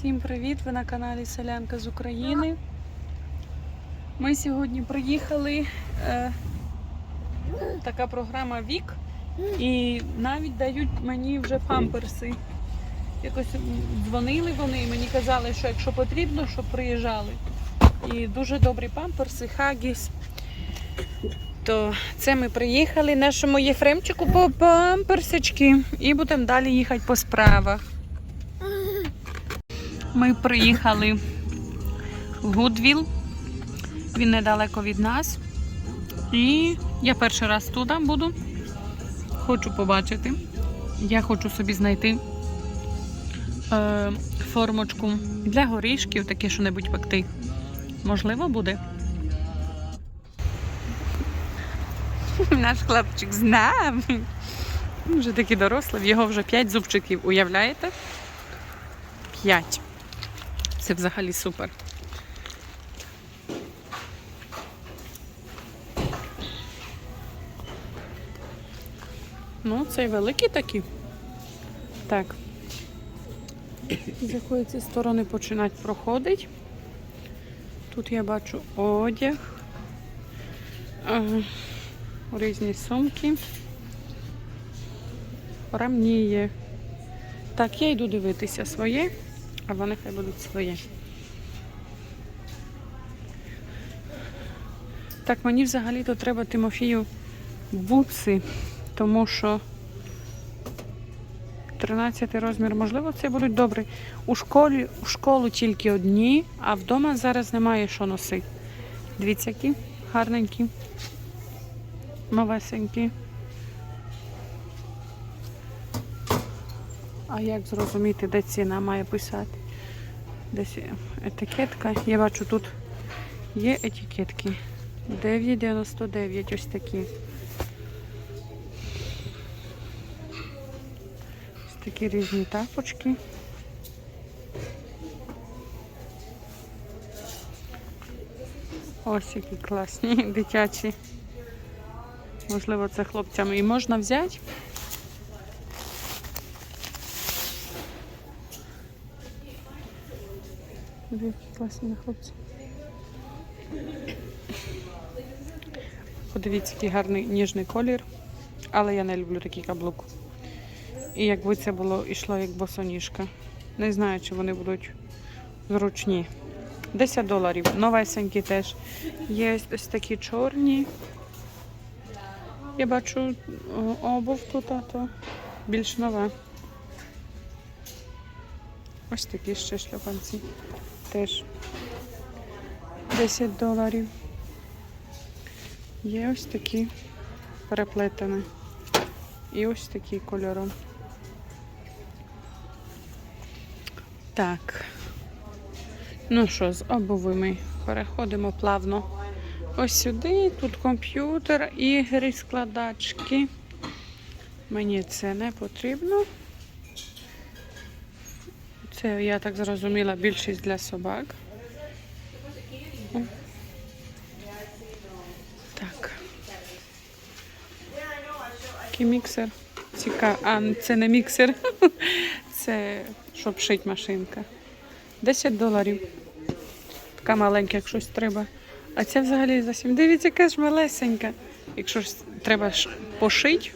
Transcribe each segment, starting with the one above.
Всім привіт! Ви на каналі Селянка з України. Ми сьогодні приїхали. Е, така програма Вік. І навіть дають мені вже памперси. Якось дзвонили вони і мені казали, що якщо потрібно, щоб приїжджали. І дуже добрі памперси, Хагіс. То це ми приїхали нашому Єфремчику по памперсички і будемо далі їхати по справах. Ми приїхали в Гудвіл. Він недалеко від нас. І я перший раз туди буду. Хочу побачити. Я хочу собі знайти е, формочку для горішків, таке що-небудь пекти. Можливо, буде. Наш хлопчик з нами. Він вже такий дорослий, в його вже 5 зубчиків. Уявляєте? 5. Це взагалі супер. Ну, цей великий такий. Так. З якої ці сторони починать проходить. Тут я бачу одяг, е, різні сумки. Рамніє. Так, я йду дивитися своє, а вони хай будуть своє. Так, мені взагалі-то треба Тимофію бутси, тому що 13 розмір, можливо, це будуть добрі. У школі, у школу тільки одні, а вдома зараз немає що носити. Дивіться, які гарненькі, новесенькі. А як зрозуміти, де ціна має писати? Десь етикетка. Я бачу, тут є етикетки. 9,99 ось такі. Ось такі різні тапочки. Ось які класні, дитячі. Можливо, це хлопцям і можна взяти. Диви, Які класні на хлопці. Подивіться, який гарний ніжний колір. Але я не люблю такий каблук. І якби це було йшло як босоніжка. Не знаю, чи вони будуть зручні. 10 доларів. Новесенькі теж. Є ось- такі чорні. Я бачу обув тут, а то більш нова. Ось такі ще шльопанці. Теж 10 доларів. Є ось такі переплетені. І ось такі кольором. Так. Ну що, з обувими переходимо плавно. Ось сюди, тут комп'ютер, ігри, складачки. Мені це не потрібно. Це, я так зрозуміла, більшість для собак. Так. Такий міксер. Цікаво. А, це не міксер. Це щоб шить машинка. 10 доларів. Така маленька, як щось треба. А це взагалі за 7. Дивіться, яка ж малесенька. Якщо ж треба пошити,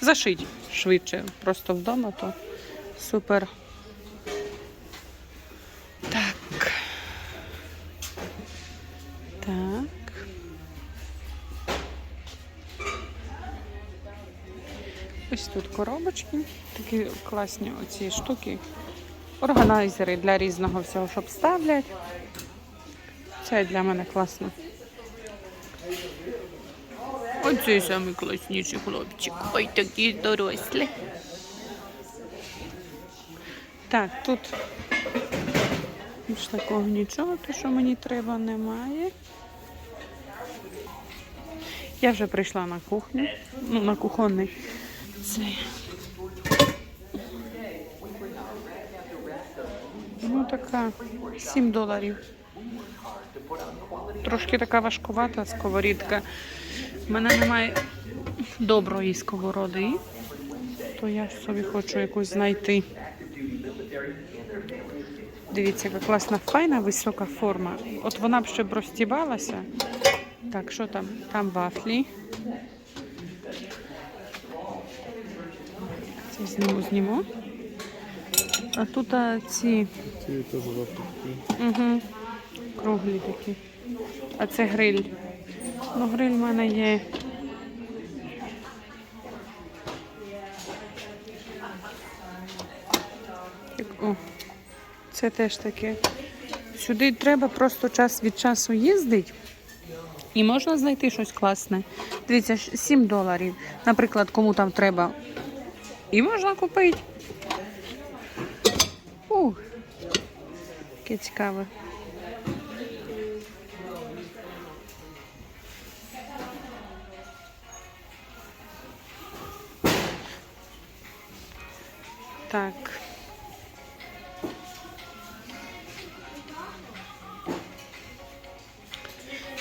зашить швидше. Просто вдома, то супер. Коробочки, такі класні оці штуки. Органайзери для різного всього, щоб ставлять. Це для мене класно. Оцей самий класніший хлопчик. Ой, такі дорослі. Так, тут більш такого нічого, то що мені треба, немає. Я вже прийшла на кухню, ну, на кухонний. Це. Ну, така 7 доларів. Трошки така важкувата сковорідка. У мене немає доброї сковороди, то я собі хочу якусь знайти. Дивіться, яка класна, файна, висока форма. От вона б ще б розтібалася. Так, що там? Там вафлі. Це зніму, зніму. А тут а, ці Ці теж вафлі. угу, круглі такі. А це гриль. Ну, гриль в мене є. О, це теж таке. Сюди треба просто час від часу їздити. І можна знайти щось класне. Дивіться, ж 7 доларів. Наприклад, кому там треба. І можна купити. Ух, яке цікаве. Так.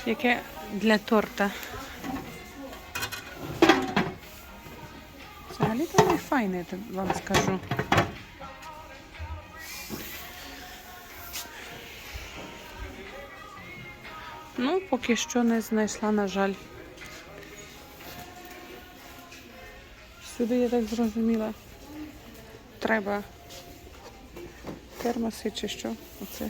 Яке для торта. Взагалі не файне, я так вам скажу. Ну, поки що не знайшла, на жаль. Сюди, я так зрозуміла, треба термоси чи що. Оце.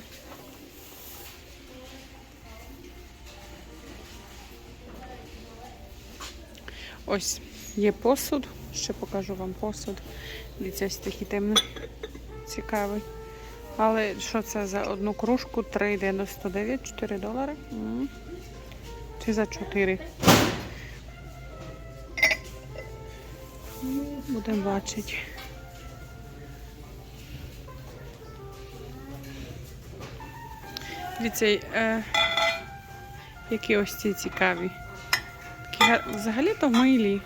Ось є посуд. Ще покажу вам посуд. Дивіться, ось такий темний, цікавий. Але що це за одну кружку? 3,99, 4 долари. М. Чи за 4? Ну, Будемо бачити. Дивіться, е, які ось ці цікаві. Такі взагалі-то в милі.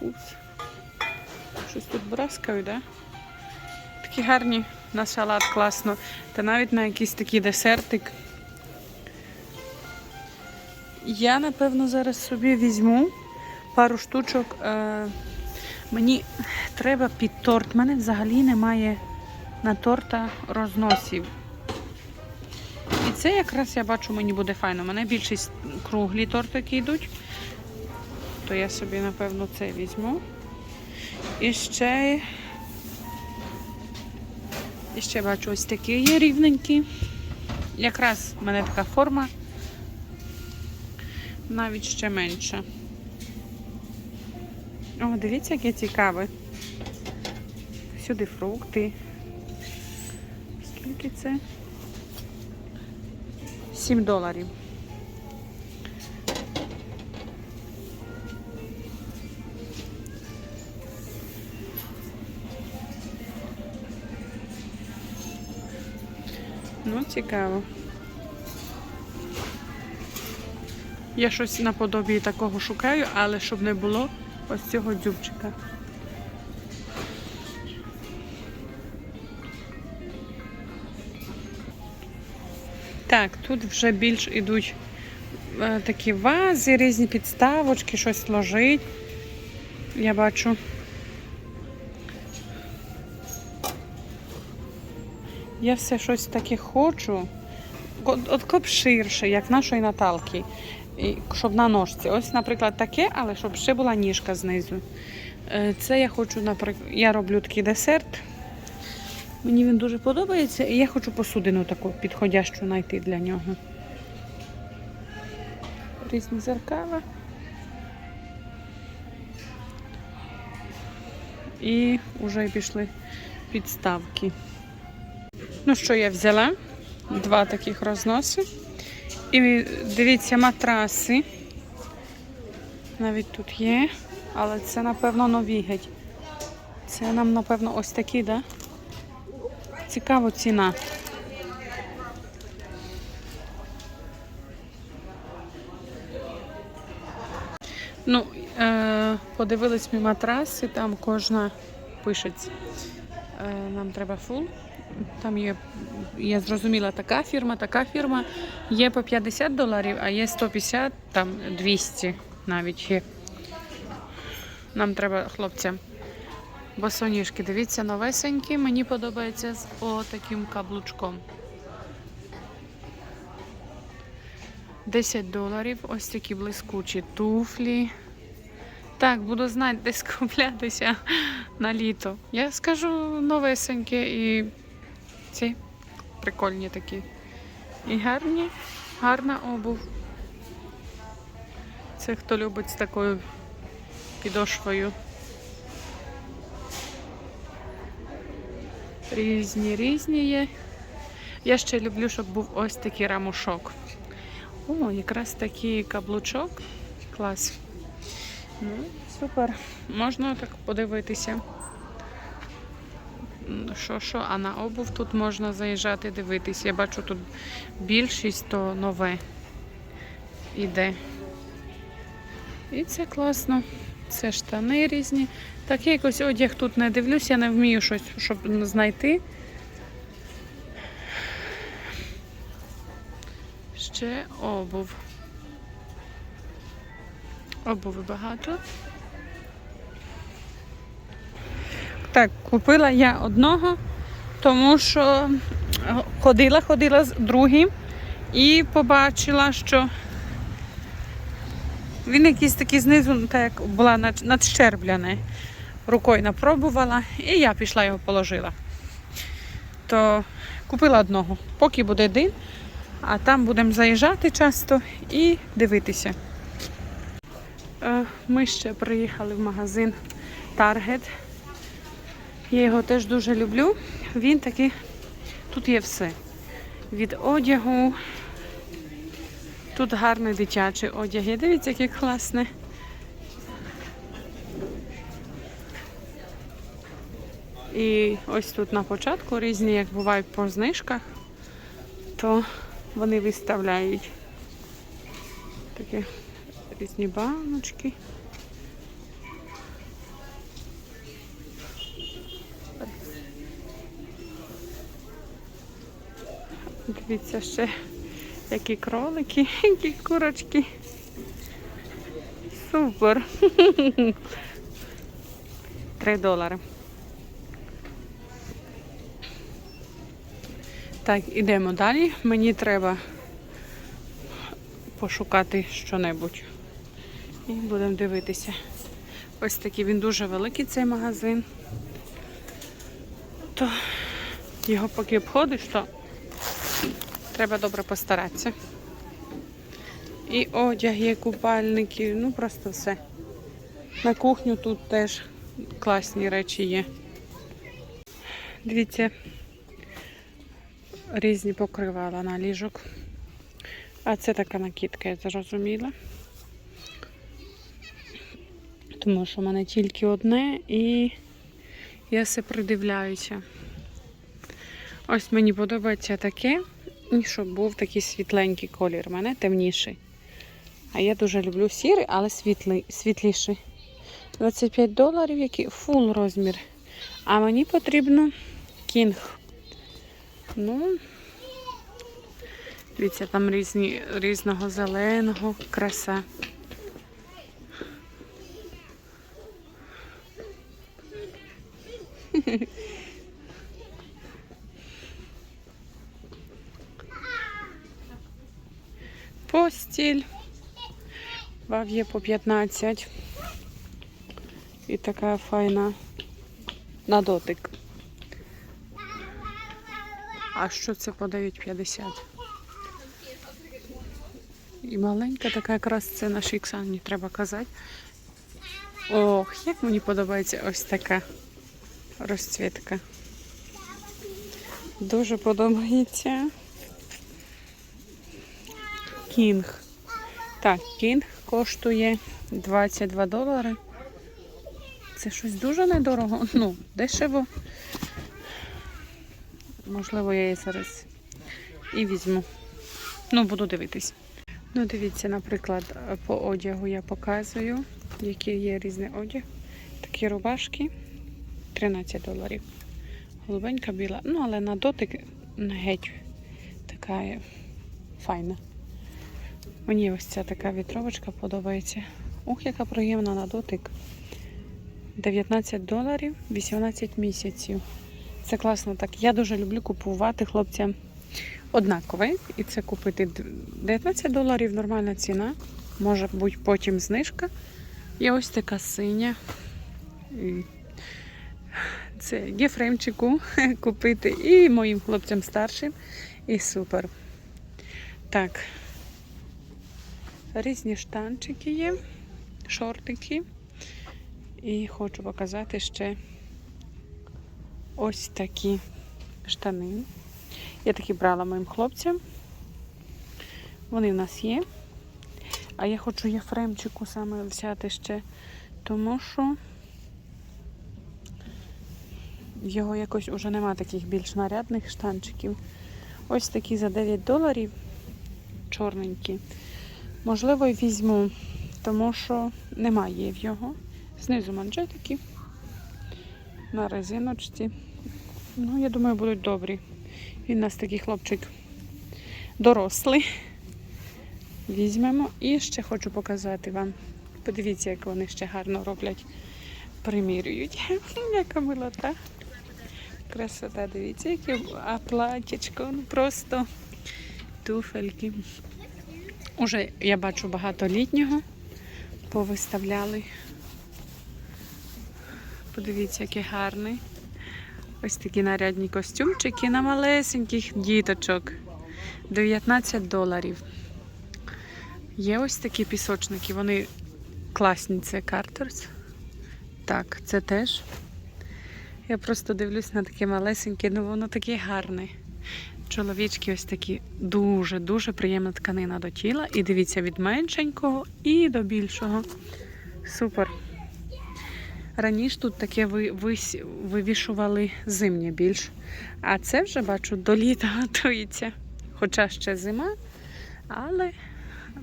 Упс. Щось тут браскають, да? Такі гарні на салат класно. Та навіть на якийсь такий десертик. Я, напевно, зараз собі візьму пару штучок. Е, мені треба під торт. У мене взагалі немає на торта розносів. І це якраз я бачу, мені буде файно. У мене більшість круглі тортики йдуть. То я собі, напевно, це візьму. І ще. І ще бачу, ось такі є рівненькі. Якраз в мене така форма. Навіть ще менша. О, дивіться, яке цікаве. Сюди фрукти. Скільки це? 7 доларів. Ну, цікаво. Я щось наподобі такого шукаю, але щоб не було ось цього дзюбчика. Так, тут вже більш ідуть е, такі вази, різні підставочки, щось ложить. Я бачу. Я все щось таке хочу. От, коп ширше, як нашої Наталки. І, щоб на ножці. Ось, наприклад, таке, але щоб ще була ніжка знизу. Е, Це я хочу, наприклад, я роблю такий десерт. Мені він дуже подобається, і я хочу посудину таку підходящу знайти для нього. Різні зеркала. І вже пішли підставки. Ну що я взяла? Два таких розноси. І дивіться, матраси. Навіть тут є, але це, напевно, нові геть. Це нам, напевно, ось такі, да? Цікава ціна. Ну, е, подивились ми матраси, там кожна пише. Е, нам треба фул. Там є, я зрозуміла, така фірма, така фірма. Є по 50 доларів, а є 150, там 200 навіть є. Нам треба хлопцям Босоніжки, дивіться, новесенькі. Мені подобається з отаким каблучком. 10 доларів. Ось такі блискучі туфлі. Так, буду знати, де скуплятися на літо. Я скажу новесенькі і ці прикольні такі. І гарні, гарна обув. Це хто любить з такою підошвою. Різні, різні є. Я ще люблю, щоб був ось такий рамушок. О, якраз такий каблучок. Клас. Ну, супер. Можна так подивитися. Що, що, а на обув тут можна заїжджати дивитися. Я бачу тут більшість то нове іде. І це класно. Це штани різні. Так я якось одяг тут не дивлюсь, я не вмію щось, щоб знайти. Ще обув. Обуви багато. Так, купила я одного, тому що ходила, ходила з другим і побачила, що він якийсь такий знизу, так як була над- надщербляне. Рукою напробувала, і я пішла його положила. То купила одного, поки буде один, а там будемо заїжджати часто і дивитися. Е, Ми ще приїхали в магазин Target. Я його теж дуже люблю. Він такий, тут є все. Від одягу. Тут гарний дитячий одяг. є. Дивіться, який класний. І ось тут на початку різні, як бувають по знижках, то вони виставляють такі різні баночки. Дивіться ще, які кролики, які курочки. Супер. Три долари. Так, ідемо далі. Мені треба пошукати що-небудь. І будемо дивитися. Ось такий він дуже великий цей магазин. То його поки обходиш, то треба добре постаратися. І одяг є, купальники, ну просто все. На кухню тут теж класні речі є. Дивіться, різні покривала на ліжок. А це така накидка, я зрозуміла. Тому що в мене тільки одне і я все придивляюся. Ось мені подобається таке, і щоб був такий світленький колір. У мене темніший. А я дуже люблю сірий, але світлий, світліший. 25 доларів, який фул розмір. А мені потрібно кінг. Ну, дивіться, там різні, різного зеленого, краса. Постіль. Вав є по 15. І така файна на дотик. А що це подають 50? І маленька така якраз це на Шіксані, треба казати. Ох, як мені подобається ось така розцвітка. Дуже подобається. Кінг. Так, кінг коштує 22 долари. Це щось дуже недорого. Ну, дешево. Можливо, я її зараз і візьму. Ну, буду дивитись. Ну, дивіться, наприклад, по одягу я показую, який є різний одяг. Такі рубашки 13 доларів. Голубенька біла. Ну, але на дотик геть така файна. Мені ось ця така вітровочка подобається. Ух, яка приємна на дотик. 19 доларів 18 місяців. Це класно так. Я дуже люблю купувати хлопцям однакове. І це купити 19 доларів нормальна ціна. Може бути потім знижка. І ось така синя. Це Єфремчику купити і моїм хлопцям старшим. І супер. Так. Різні штанчики є, шортики. І хочу показати ще ось такі штани. Я такі брала моїм хлопцям. Вони в нас є. А я хочу Єфремчику саме взяти ще, тому що його якось уже нема таких більш нарядних штанчиків. Ось такі за 9 доларів чорненькі. Можливо, візьму, тому що немає в його. Знизу манжетики на резиночці. Ну, я думаю, будуть добрі. Він у нас такий хлопчик дорослий. Візьмемо. І ще хочу показати вам. Подивіться, як вони ще гарно роблять. Примірюють. Яка милота. Красота, дивіться, яке а платячко. Ну просто туфельки. Уже я бачу багато літнього. Повиставляли. Подивіться, який гарний. Ось такі нарядні костюмчики на малесеньких діточок. 19 доларів. Є ось такі пісочники, вони класні, це Картерс. Так, це теж. Я просто дивлюсь на таке малесеньке, ну воно таке гарне. Чоловічки ось такі дуже-дуже приємна тканина до тіла. І дивіться від меншенького і до більшого. Супер. Раніше тут таке вивішували зимнє більш. А це вже бачу до літа готується. Хоча ще зима, але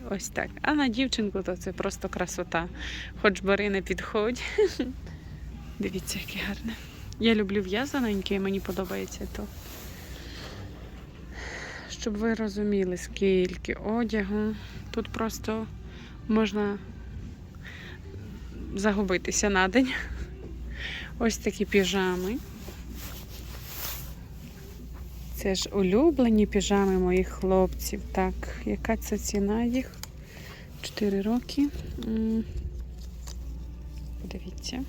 ось так. А на дівчинку то це просто красота. Хоч бери не підходь. Дивіться, яке гарне. Я люблю в'язаненьке, мені подобається то. Щоб ви розуміли, скільки одягу. Тут просто можна загубитися на день. Ось такі піжами. Це ж улюблені піжами моїх хлопців. Так, яка це ціна їх? 4 роки. Подивіться.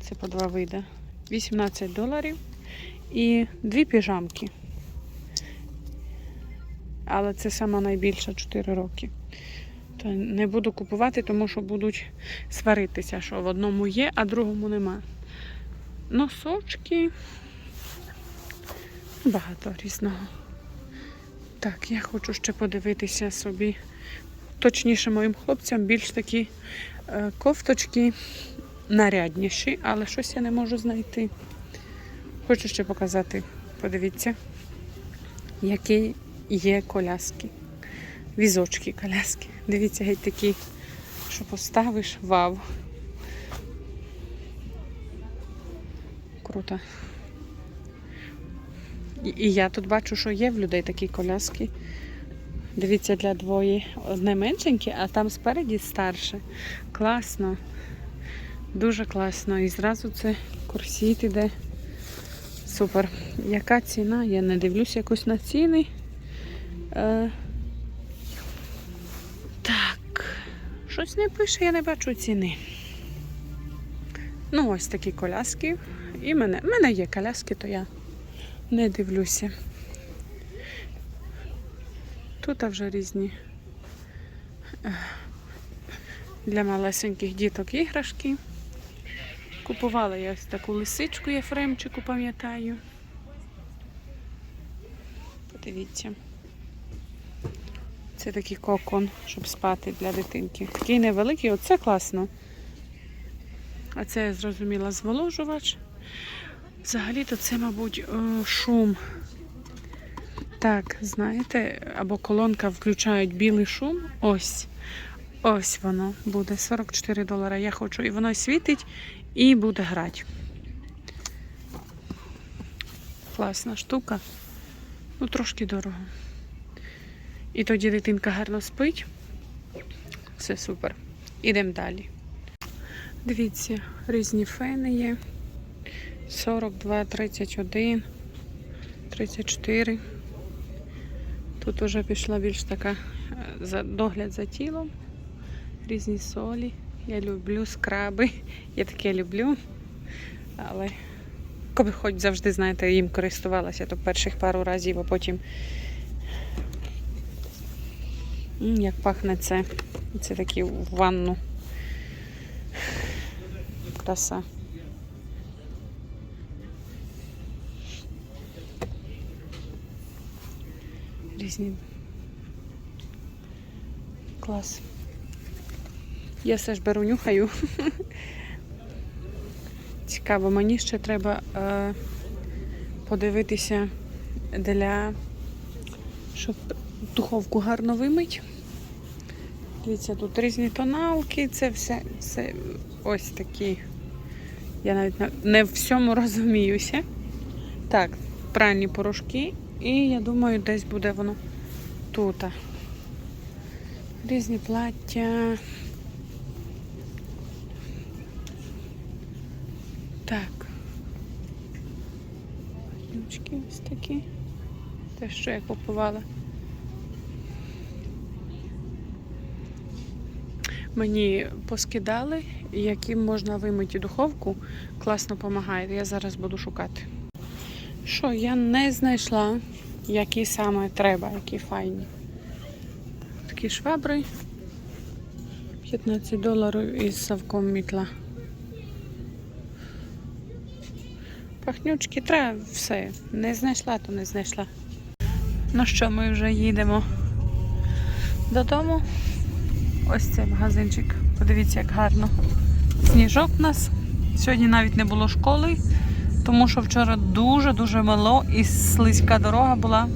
Це по два вида. 18 доларів і дві піжамки. Але це сама найбільша 4 роки. То не буду купувати, тому що будуть сваритися, що в одному є, а другому нема. Носочки. Багато різного. Так, я хочу ще подивитися собі. Точніше, моїм хлопцям більш такі е, кофточки нарядніші, але щось я не можу знайти. Хочу ще показати. Подивіться, які є коляски. Візочки коляски. Дивіться, геть такі, що поставиш, вау. Круто. І, я тут бачу, що є в людей такі коляски. Дивіться, для двоє. Одне меншеньке, а там спереді старше. Класно. Дуже класно. І зразу це курсіт іде. Супер. Яка ціна? Я не дивлюсь якось на ціни. Е, так. Щось не пише, я не бачу ціни. Ну, ось такі коляски. І мене. Мене є коляски, то я не дивлюся. Тут вже різні е, для малесеньких діток іграшки. Купувала я ось таку лисичку Єфремчику, пам'ятаю. Подивіться. Це такий кокон, щоб спати для дитинки. Такий невеликий, оце класно. А це я зрозуміла зволожувач. Взагалі-то це, мабуть, е, шум. Так, знаєте, або колонка включають білий шум. Ось. Ось воно буде 44 долара. Я хочу. І воно світить і буде грати. Класна штука. Ну, трошки дорого. І тоді дитинка гарно спить. Все супер. Ідемо далі. Дивіться, різні фени є. 42, 31, 34. Тут вже пішла більш така е, догляд за тілом. Різні солі. Я люблю скраби. Я таке люблю. Але коли хоч завжди, знаєте, їм користувалася, то перших пару разів, а потім. Як пахне це. Це такі в ванну. Краса. Різні. Клас. Я все ж беру нюхаю. Цікаво, мені ще треба е, подивитися для щоб духовку гарно вимить. Дивіться, тут різні тоналки, це все, все ось такі. Я навіть не в всьому розуміюся. Так, пральні порошки, і я думаю, десь буде воно тут. Різні плаття. Так. Ручки ось такі. Те, що я купувала. Мені поскидали, яким можна вимити духовку. Класно допомагає. Я зараз буду шукати. Що, я не знайшла, які саме треба, які файні. Такі швабри. 15 доларів із совком мітла. Пахнючки треба все. Не знайшла, то не знайшла. Ну що, ми вже їдемо додому. Ось цей магазинчик. Подивіться, як гарно. Сніжок у нас. Сьогодні навіть не було школи, тому що вчора дуже-дуже мало і слизька дорога була.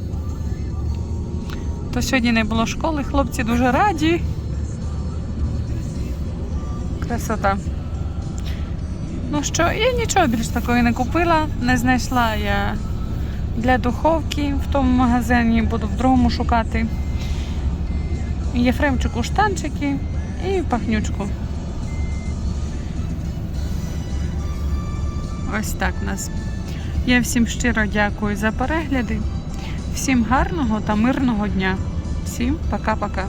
То сьогодні не було школи, хлопці дуже раді. Красота. Ну що, я нічого більш такого не купила, не знайшла я для духовки в тому магазині, буду в другому шукати. Єфремчику штанчики і пахнючку. Ось так у нас. Я всім щиро дякую за перегляди. Всім гарного та мирного дня. Всім пока-пока.